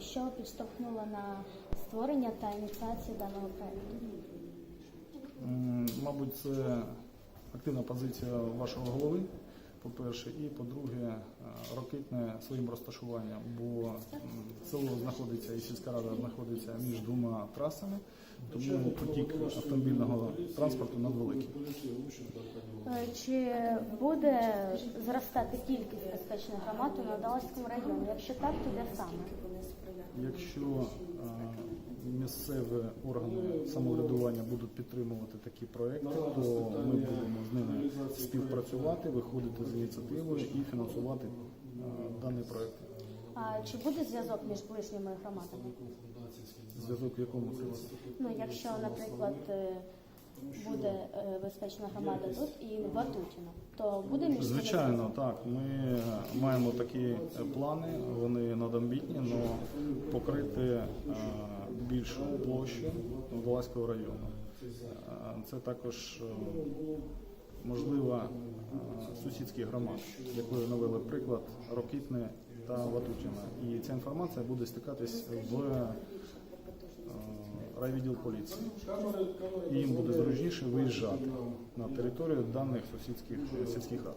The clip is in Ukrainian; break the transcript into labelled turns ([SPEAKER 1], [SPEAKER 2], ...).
[SPEAKER 1] Що підштовхнуло на створення та ініціацію даного
[SPEAKER 2] проєкту? Мабуть, це активна позиція вашого голови, по-перше, і по-друге, е, ракетне своїм розташуванням, бо село знаходиться і сільська рада знаходиться між двома трасами, тому потік автомобільного транспорту надвеликий.
[SPEAKER 1] Е, Чи буде зростати кількість безпечних громад у Надалському районі? Якщо так, то де саме?
[SPEAKER 2] Якщо е, місцеві органи самоврядування будуть підтримувати такі проекти, то ми будемо співпрацювати, виходити з ініціативою і фінансувати е, даний проект.
[SPEAKER 1] А чи буде зв'язок між ближніми громадами?
[SPEAKER 2] Зв'язок в якому?
[SPEAKER 1] Ну, якщо, наприклад, е, буде е, безпечна громада тут і Ватутіна, то буде між
[SPEAKER 2] Звичайно, так. Ми маємо такі плани, вони надамбітні, але покрити більшу площу Воласького району. Це також можливо е, сусідських громад, якою навели приклад Рокітне та Ватутіна. І ця інформація буде стикатись в е, райвідділ поліції. І їм буде зручніше виїжджати на територію даних сусідських сільських рад.